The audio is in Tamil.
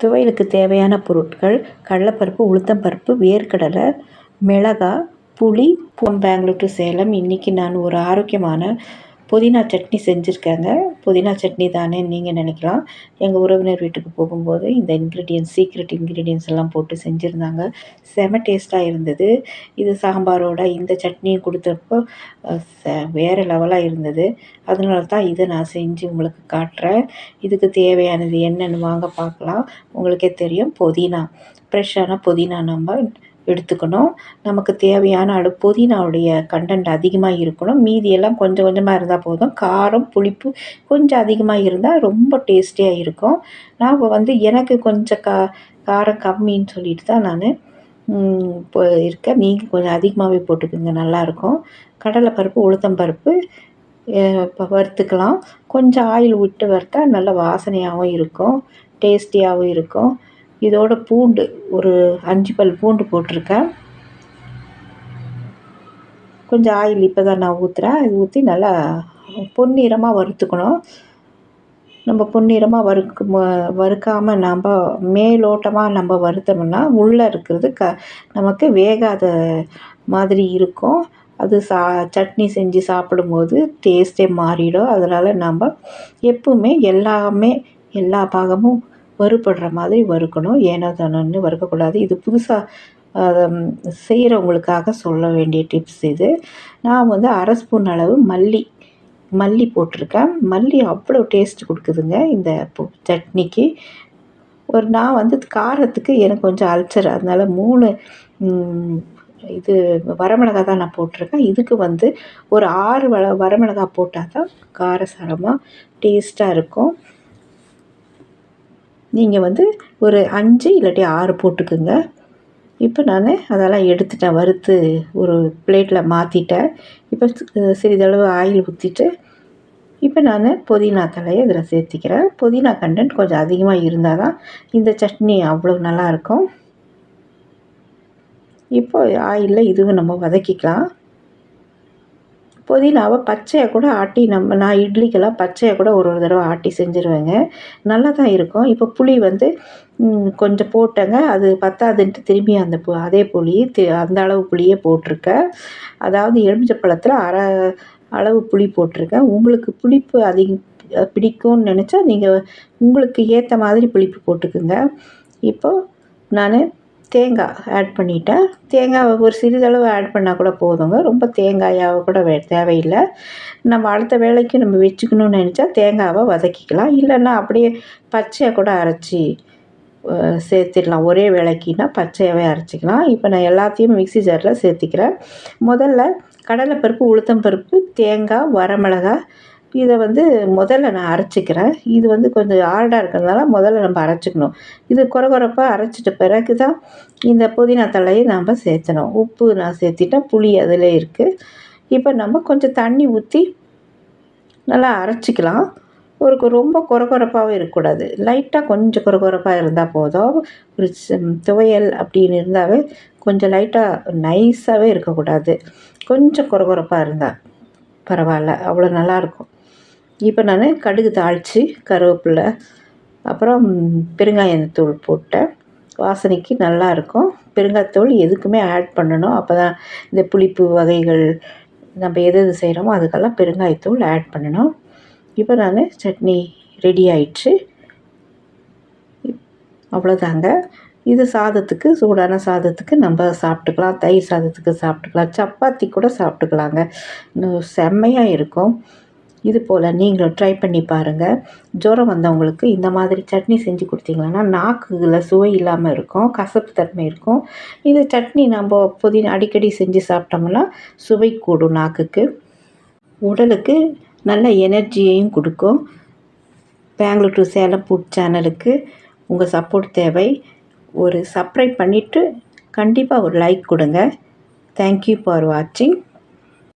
துவையலுக்கு தேவையான பொருட்கள் கடலைப்பருப்பு உளுத்தம்பருப்பு வேர்க்கடலை மிளகாய் புளி பெங்களூர் டு சேலம். இன்றைக்கி நான் ஒரு ஆரோக்கியமான புதினா சட்னி செஞ்சுருக்கேங்க. புதினா சட்னி தானே நீங்கள் நினைக்கலாம். எங்கள் உறவினர் வீட்டுக்கு போகும்போது இந்த இன்க்ரீடியன்ஸ் சீக்ரெட் இன்க்ரீடியன்ஸ் எல்லாம் போட்டு செஞ்சுருந்தாங்க. செம டேஸ்ட்டாக இருந்தது. இது சாம்பாரோட இந்த சட்னியும் கொடுத்தப்போ வேறு லெவலாக இருந்தது. அதனால தான் இதை நான் செஞ்சு உங்களுக்கு காட்டுறேன். இதுக்கு தேவையானது என்னென்னு வாங்க பார்க்கலாம். உங்களுக்கே தெரியும். புதினா ஃப்ரெஷ்ஷான புதினா நம்ம எடுத்துக்கணும். நமக்கு தேவையான அளவு புதினாவுடைய கண்டென்ட் அதிகமாக இருக்கணும். மீதியெல்லாம் கொஞ்சம் கொஞ்சமாக இருந்தால் போதும். காரம் புளிப்பு கொஞ்சம் அதிகமாக இருந்தால் ரொம்ப டேஸ்டியாக இருக்கும். நான் வந்து எனக்கு கொஞ்சம் கா காரம் கம்மின்னு சொல்லிட்டு தான் நான் இப்போ இருக்கேன். நீங்கள் கொஞ்சம் அதிகமாகவே போட்டுக்கோங்க. நல்லாயிருக்கும் கடலைப்பருப்பு உளுத்தம்பருப்பு இப்போ வறுத்துக்கலாம். கொஞ்சம் ஆயில் விட்டு வறுத்தா நல்ல வாசனையாகவும் இருக்கும். டேஸ்டியாகவும் இருக்கும். இதோட பூண்டு ஒரு அஞ்சு பல் பூண்டு போட்டிருக்கேன். கொஞ்சம் ஆயில் இப்போ தான் நான் ஊற்றுறேன் இது ஊற்றி நல்லா பொன்னிறமாக வறுத்துக்கணும். நம்ம பொன்னிறமாக வறுக்கு வறுக்காமல் நம்ம மேலோட்டமாக நம்ம வறுத்தோம்னா உள்ளே இருக்கிறது க நமக்கு வேகாத மாதிரி இருக்கும். அது சா சட்னி செஞ்சு சாப்பிடும்போது டேஸ்ட்டே மாறிடும். அதனால் நம்ம எப்பவுமே எல்லாமே எல்லா பாகமும் வறுபடுற மாதிரி வறுக்கணும். ஏனோ தானோன்னு வறுக்கக்கூடாது. இது புதுசாக செய்கிறவங்களுக்காக சொல்ல வேண்டிய டிப்ஸ் இது. நான் வந்து அரை ஸ்பூன் அளவு மல்லி மல்லி போட்டிருக்கேன். மல்லி அவ்வளோ டேஸ்ட் கொடுக்குதுங்க இந்த சட்னிக்கு. ஒரு நான் வந்து காரத்துக்கு எனக்கு கொஞ்சம் அல்சர். அதனால் மூணு இது வரமிளகா தான் நான் போட்டிருக்கேன். இதுக்கு வந்து ஒரு ஆறு வள வரமிளகா போட்டால் தான் காரசாரமாக டேஸ்ட்டாக இருக்கும். நீங்கள் வந்து ஒரு அஞ்சு இல்லாட்டி ஆறு போட்டுக்குங்க. இப்போ நான் அதெல்லாம் எடுத்துட்டேன். வறுத்து ஒரு பிளேட்டில் மாற்றிட்டேன் இப்போ சிறிதளவு ஆயில் ஊற்றிட்டு இப்போ நான் புதினா தலையை இதில் சேர்த்திக்கிறேன். புதினா கண்டென்ட் கொஞ்சம் அதிகமாக இருந்தால் தான் இந்த சட்னி அவ்வளோ நல்லாயிருக்கும் இப்போ ஆயிலில் இதுவும் நம்ம வதக்கிக்கலாம். புதினாவை பச்சையாக கூட ஆட்டி நம்ம நான் இட்லிக்கெல்லாம் பச்சையாக கூட ஒரு ஒரு தடவை ஆட்டி செஞ்சுருவேங்க. நல்லா தான் இருக்கும். இப்போ புளி வந்து கொஞ்சம் போட்டேங்க. அது பத்தாதுன்ட்டு திரும்பி அந்த பு அதே புளி தி அந்த அளவு புளியே போட்டிருக்கேன் அதாவது எலுமிச்சப்பழத்தில் அரை அளவு புளி போட்டிருக்கேன் உங்களுக்கு புளிப்பு அதிகம் பிடிக்கும்னு நினச்சா நீங்கள் உங்களுக்கு ஏற்ற மாதிரி புளிப்பு போட்டுக்குங்க. இப்போது நான் தேங்காய் ஆட் பண்ணிவிட்டேன் தேங்காய் ஒரு சிறிதளவு ஆட் பண்ணால் கூட போதுங்க. ரொம்ப தேங்காயாக கூட வே தேவையில்லை. நம்ம அடுத்த வேலைக்கு நம்ம வச்சுக்கணும்னு நினச்சா தேங்காவை வதக்கிக்கலாம். இல்லைன்னா அப்படியே பச்சையாக கூட அரைச்சி சேர்த்திடலாம். ஒரே வேலைக்குன்னா பச்சையாகவே அரைச்சிக்கலாம். இப்போ நான் எல்லாத்தையும் மிக்சி ஜாரில் சேர்த்திக்கிறேன். முதல்ல கடலைப்பருப்பு உளுத்தம்பருப்பு தேங்காய் வரமிளகாய் இதை வந்து முதல்ல நான் அரைச்சிக்கிறேன். இது வந்து கொஞ்சம் ஹார்டாக இருக்கிறதுனால முதல்ல நம்ம அரைச்சிக்கணும். இது குறை குறைப்பாக அரைச்சிட்ட பிறகு தான் இந்த புதினா தலையை நாம் சேர்த்தணும். உப்பு நான் சேர்த்திட்டேன். புளி அதில் இருக்குது இப்போ நம்ம கொஞ்சம் தண்ணி ஊற்றி நல்லா அரைச்சிக்கலாம். ஒரு ரொம்ப குறகுறப்பாகவும் இருக்கக்கூடாது. லைட்டாக கொஞ்சம் குறகுறப்பாக இருந்தால் போதும். ஒரு துவையல் அப்படின்னு இருந்தாவே கொஞ்சம் லைட்டாக நைஸாகவே இருக்கக்கூடாது. கொஞ்சம் குறகுறப்பாக இருந்தால் பரவாயில்ல. அவ்வளோ நல்லாயிருக்கும் இப்போ நான் கடுகு தாளித்து கருவேப்பிலை அப்புறம் பெருங்காயத்தூள் போட்டேன். வாசனைக்கு நல்லாயிருக்கும் பெருங்காயத்தூள் எதுக்குமே ஆட் பண்ணணும். அப்போ தான் இந்த புளிப்பு வகைகள் நம்ம எது எது செய்கிறோமோ அதுக்கெல்லாம் பெருங்காயத்தூள் ஆட் பண்ணணும். இப்போ நான் சட்னி ரெடி ஆயிடுச்சு. அவ்வளோதாங்க. இது சாதத்துக்கு சூடான சாதத்துக்கு நம்ம சாப்பிட்டுக்கலாம். தயிர் சாதத்துக்கு சாப்பிட்டுக்கலாம். சப்பாத்தி கூட சாப்பிட்டுக்கலாங்க. இன்னும் செம்மையாக இருக்கும். இது போல் நீங்களும் ட்ரை பண்ணி பாருங்கள் ஜுரம் வந்தவங்களுக்கு இந்த மாதிரி சட்னி செஞ்சு கொடுத்தீங்கன்னா நாக்குல சுவை இல்லாமல் இருக்கும் கசப்பு தன்மை இருக்கும். இது சட்னி நம்ம புதினா அடிக்கடி செஞ்சு சாப்பிட்டோம்னா சுவை கூடும் நாக்குக்கு. உடலுக்கு நல்ல எனர்ஜியையும் கொடுக்கும். பெங்களூர் டு சேலம் ஃபுட் சேனலுக்கு உங்கள் சப்போர்ட் தேவை. ஒரு சப்ஸ்கிரைப் பண்ணிவிட்டு கண்டிப்பாக ஒரு லைக் கொடுங்க. தேங்க்யூ ஃபார் வாட்சிங்